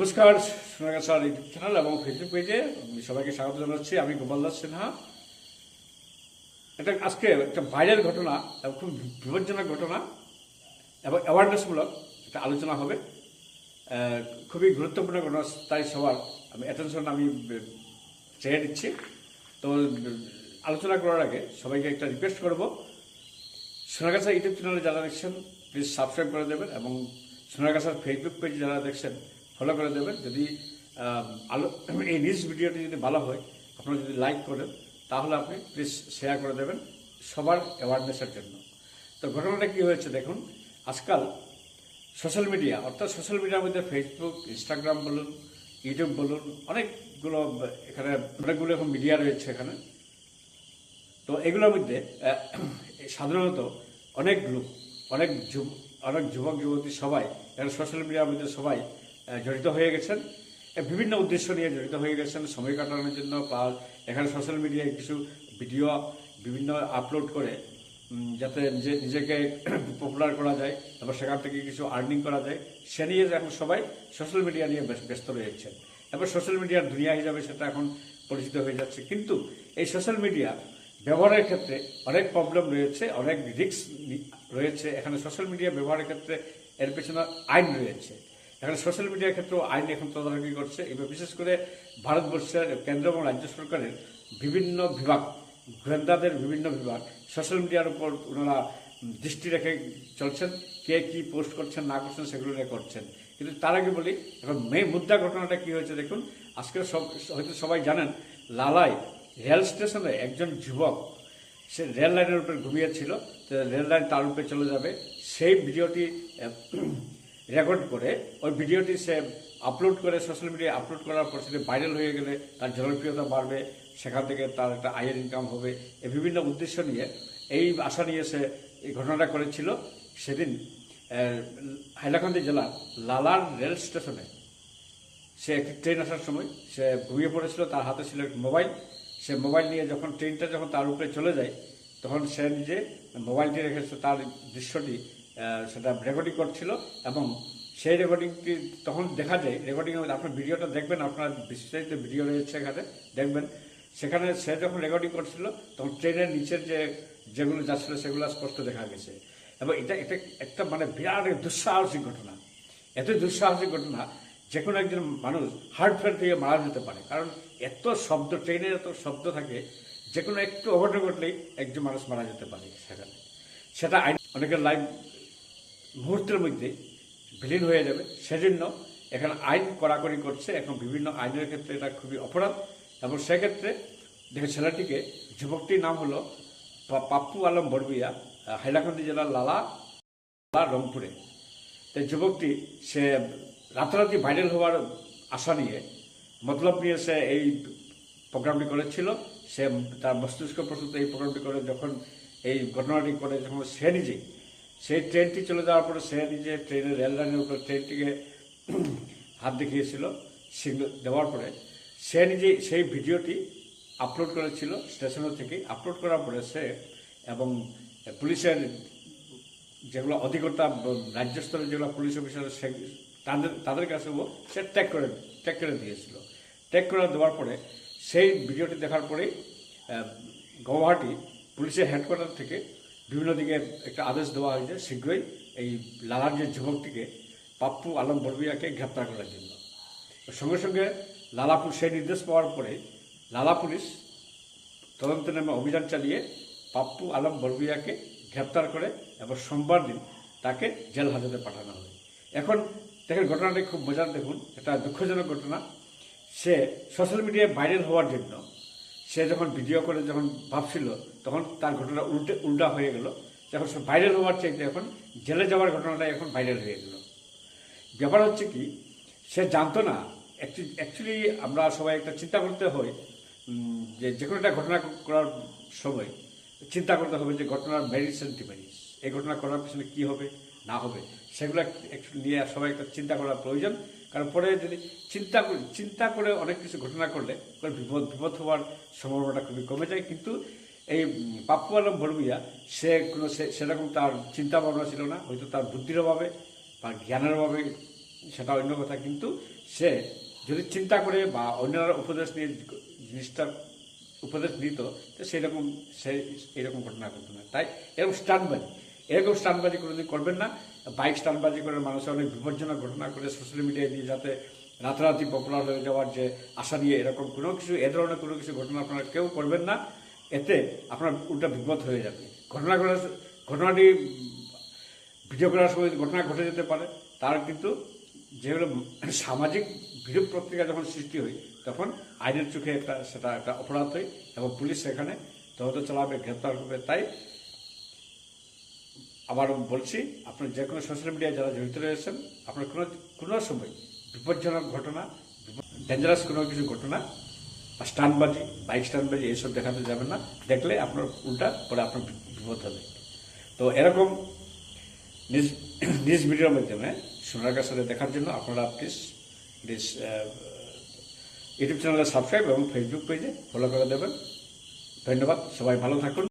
নমস্কার Sonagachha YouTube channel এবং Facebook পেজে সবাইকে স্বাগত জানাচ্ছি। আমি গোপাল দাস সিনহা। এটা আজকে একটা ভাইরাল ঘটনা, এবং খুব বিপজ্জনক ঘটনা, এবং অ্যাওয়ারনেসমূলক একটা আলোচনা হবে। খুবই গুরুত্বপূর্ণ ঘটনা, তাই সবার আমি অ্যাটেনশন আমি চেয়ে দিচ্ছি তো আলোচনা করার আগে সবাইকে একটা রিকোয়েস্ট করব। সোনাগাছা ইউটিউব চ্যানেলে যারা দেখছেন প্লিজ সাবস্ক্রাইব করে দেবেন, এবং সোনাগাছার ফেসবুক পেজ যারা দেখছেন ফলো করে দেবেন। যদি আলো, এই নিউজ ভিডিওটি যদি ভালো হয়, আপনারা যদি লাইক করেন, তাহলে আপনি প্লিজ শেয়ার করে দেবেন সবার অ্যাওয়ারনেসের জন্য। তো ঘটনাটা কি হয়েছে দেখুন, আজকাল সোশ্যাল মিডিয়া অর্থাৎ সোশ্যাল মিডিয়ার মধ্যে ফেসবুক ইনস্টাগ্রাম বলুন ইউটিউব বলুন, অনেকগুলো, এখানে অনেকগুলো এখন মিডিয়া রয়েছে এখানে। তো এগুলোর মধ্যে সাধারণত অনেক লোক অনেক যুব, অনেক যুবক যুবতী সবাই এখানে সোশ্যাল মিডিয়ার মধ্যে সবাই জড়িত হয়ে গেছেন। বিভিন্ন উদ্দেশ্য নিয়ে জড়িত হয়ে গেছেন। সময় কাটানোর জন্য বা এখানে সোশ্যাল মিডিয়ায় কিছু ভিডিও বিভিন্ন আপলোড করে যাতে নিজে, নিজেকে পপুলার করা যায়, তারপর সেখান থেকে কিছু আর্নিং করা যায়, সে নিয়ে এখন সবাই সোশ্যাল মিডিয়া নিয়ে ব্যস্ত- রয়েছেন। তারপর সোশ্যাল মিডিয়ার দুনিয়া হিসাবে সেটা এখন পরিচিত হয়ে যাচ্ছে। কিন্তু এই সোশ্যাল মিডিয়া ব্যবহারের ক্ষেত্রে অনেক প্রবলেম রয়েছে, অনেক রিস্ক রয়েছে। এখানে সোশ্যাল মিডিয়া ব্যবহারের ক্ষেত্রে এর পেছনে আইন রয়েছে। এখানে সোশ্যাল মিডিয়ার ক্ষেত্রেও আইন এখন তদারকি করছে। এবার বিশেষ করে ভারতবর্ষের কেন্দ্র এবং রাজ্য সরকারের বিভিন্ন বিভাগ, গোয়েন্দাদের বিভিন্ন বিভাগ সোশ্যাল মিডিয়ার উপর ওনারা দৃষ্টি রেখে চলছেন, কে কি পোস্ট করছেন, না করছেন সেগুলো করছেন। কিন্তু তার আগে বলি, এখন মেয়ে মুদ্রা ঘটনাটা কি হয়েছে দেখুন। আজকে সব, হয়তো সবাই জানেন লালাই রেল স্টেশনে একজন যুবক, সে রেল লাইনের উপরে ঘুমিয়েছিল রেল লাইন তার উপরে চলে যাবে। সেই ভিডিওটি রেকর্ড করে ওই ভিডিওটি সে আপলোড করে সোশ্যাল মিডিয়ায় আপলোড করার পর সেটি ভাইরাল হয়ে গেলে তার জনপ্রিয়তা বাড়বে, সেখান থেকে তার একটা আয়ের ইনকাম হবে। এই বিভিন্ন উদ্দেশ্য নিয়ে, এই আশা নিয়ে সে এই ঘটনাটা করেছিল। সেদিন হাইলাকান্দি জেলার লালার রেল স্টেশনে সে একটি ট্রেন আসার সময় সে ঘুমিয়ে পড়েছিল, তার হাতে ছিল একটি মোবাইল সে মোবাইল নিয়ে যখন ট্রেনটা যখন তার উপরে চলে যায়, তখন সে নিজে মোবাইলটি রেখেছে তার দৃশ্যটি সেটা রেকর্ডিং করছিল এবং সেই রেকর্ডিংটি তখন দেখা যায় রেকর্ডিং আপনার ভিডিওটা দেখবেন, আপনার বিস্তারিত ভিডিও রয়েছে এখানে, দেখবেন। সেখানে সে যখন রেকর্ডিং করছিল, তখন ট্রেনের নিচের যে, যেগুলো যাচ্ছিল, সেগুলো স্পষ্ট দেখা গেছে। এবং এটা এটা একটা মানে বিরাট দুঃসাহসিক ঘটনা। এত দুঃসাহসিক ঘটনা যে কোনো একজন মানুষ হার্ট ফেল থেকে মারা যেতে পারে। কারণ এত শব্দ, ট্রেনের এত শব্দ থাকে যে কোনো একটু অঘটন ঘটলেই একজন মানুষ মারা যেতে পারে সেখানে। সেটা অনেকের লাইফ মুহূর্তের মধ্যে বিলীন হয়ে যাবে। সেজন্য এখানে আইন কড়াকড়ি করছে। এখন বিভিন্ন আইনের ক্ষেত্রে এটা খুবই অপরাধ। এবং সেক্ষেত্রে দেখে ছেলেটিকে যুবকটির নাম হলো পাপ্পু আলম বড়বিয়া আহ, হাইলাকান্দি জেলার লালা লালা রংপুরে। তো যুবকটি সে রাতারাতি ভাইরাল হওয়ার আশা নিয়ে মতলব নিয়ে সে এই প্রোগ্রামটি করেছিল। সে তার মস্তিষ্ক প্রস্তুত এই প্রোগ্রামটি করে যখন এই ঘটনাটি করে যখন সে নিজেই সেই ট্রেনটি চলে যাওয়ার পরে সে নিজে ট্রেনের রেল লাইনের উপরে ট্রেনটিকে হাত দেখিয়েছিল, সিগন্যাল দেওয়ার পরে। সে নিজে সেই ভিডিওটি আপলোড করেছিল স্টেশনের থেকে। আপলোড করার পরে সে এবং পুলিশের যেগুলো অধিকর্তা ব- রাজ্য স্তরে যেগুলো পুলিশ অফিসার, সে- তাদের তাদের কাছে ও সে ট্যাগ করে ট্যাগ করে দিয়েছিল। ট্যাগ করে দেওয়ার পরে সেই ভিডিওটি দেখার পরেই গৌহাটি পুলিশের হেডকোয়ার্টার থেকে বিভিন্ন দিকে একটা আদেশ দেওয়া হয়েছে, শীঘ্রই এই লালার যে যুবকটিকে পাপ্পু আলম বড়বিয়াকে গ্রেপ্তার করার জন্য। সঙ্গে সঙ্গে লালাপুর সেই নির্দেশ পাওয়ার পরে লালা পুলিশ তদন্তের নামে অভিযান চালিয়ে পাপ্পু আলম বরবিয়াকে গ্রেপ্তার করে এবং সোমবার দিন তাকে জেল হাজতে পাঠানো হয়। এখন দেখেন ঘটনাটি খুব মজার। দেখুন, এটা দুঃখজনক ঘটনা। সে সোশ্যাল মিডিয়ায় ভাইরাল হওয়ার জন্য সে যখন ভিডিও করে যখন ভাবছিল, তখন তার ঘটনা উল্টে, উল্টা হয়ে গেল। যখন সে ভাইরাল হওয়ার চাইতে এখন জেলে যাওয়ার ঘটনাটা এখন ভাইরাল হয়ে গেল। ব্যাপার হচ্ছে কি, সে জানতো না অ্যাকচুয়ালি আমরা সবাই একটা চিন্তা করতে হয় যে যে কোনো একটা ঘটনা করার সময় চিন্তা করতে হবে যে ঘটনার মেরিটস অ্যান্ড ডিমেরিটস এই ঘটনা করার পিছনে কী হবে, না হবে, সেগুলো একটু নিয়ে সবাই একটা চিন্তা করার প্রয়োজন। কারণ পরে যদি চিন্তা করি, চিন্তা করে অনেক কিছু ঘটনা করলে বিপদ বিপদ হওয়ার সম্ভাবনাটা খুবই কমে যায়। কিন্তু এই পাপ্পু আলম ভরবিয়া সে কোনো সেরকম তার চিন্তা ভাবনা ছিল না, হয়তো তার বুদ্ধির অভাবে বা জ্ঞানের অভাবে সেটা অন্য কথা। কিন্তু সে যদি চিন্তা করে বা অন্যরা উপদেশ নিয়ে জিনিসটা উপদেশ দিত, তো সেরকম সে এরকম ঘটনা ঘটতো না। তাই এরকম স্টান্টবাজি এরকম স্টান্টবাজি কোনোদিন করবেন না। বাইক স্টান্টবাজি করে মানুষের অনেক বিপজ্জনক ঘটনা করে সোশ্যাল মিডিয়ায় দিয়ে যাতে রাতারাতি পপুলার হয়ে যাওয়ার যে আশা নিয়ে এরকম কোনো কিছু, এ ধরনের কোনো কিছু ঘটনা আপনারা কেউ করবেন না। এতে আপনার উল্টা বিপদ হয়ে যাবে। ঘটনা ঘটার ঘটনাটি ভিডিও করার সময় ঘটনা ঘটে যেতে পারে, তার কিন্তু যেগুলো সামাজিক বিরূপ প্রক্রিয়া যখন সৃষ্টি হয়, তখন আইনের চোখে একটা, সেটা একটা অপরাধ হয় এবং পুলিশ সেখানে তদন্ত চালাবে, গ্রেপ্তার করবে তাই আবারও বলছি আপনার যে কোনো সোশ্যাল মিডিয়ায় যারা জড়িত রয়েছেন, আপনার কোনো কোনো সময় বিপজ্জনক ঘটনা ডেঞ্জারাস কোনো কিছু ঘটনা, বা স্টানবাজি বাইক স্টানবাজি এইসব দেখাতে যাবেন না। দেখলে আপনার উল্টা পরে আপনার বিপদ হবে। তো এরকম নিজ নিজ ভিডিওর মাধ্যমে সোনার কাছে দেখার জন্য আপনারা প্লিজ প্লিজ ইউটিউব চ্যানেলে সাবস্ক্রাইব এবং ফেসবুক পেজে ফলো করে দেবেন। ধন্যবাদ, সবাই ভালো থাকুন।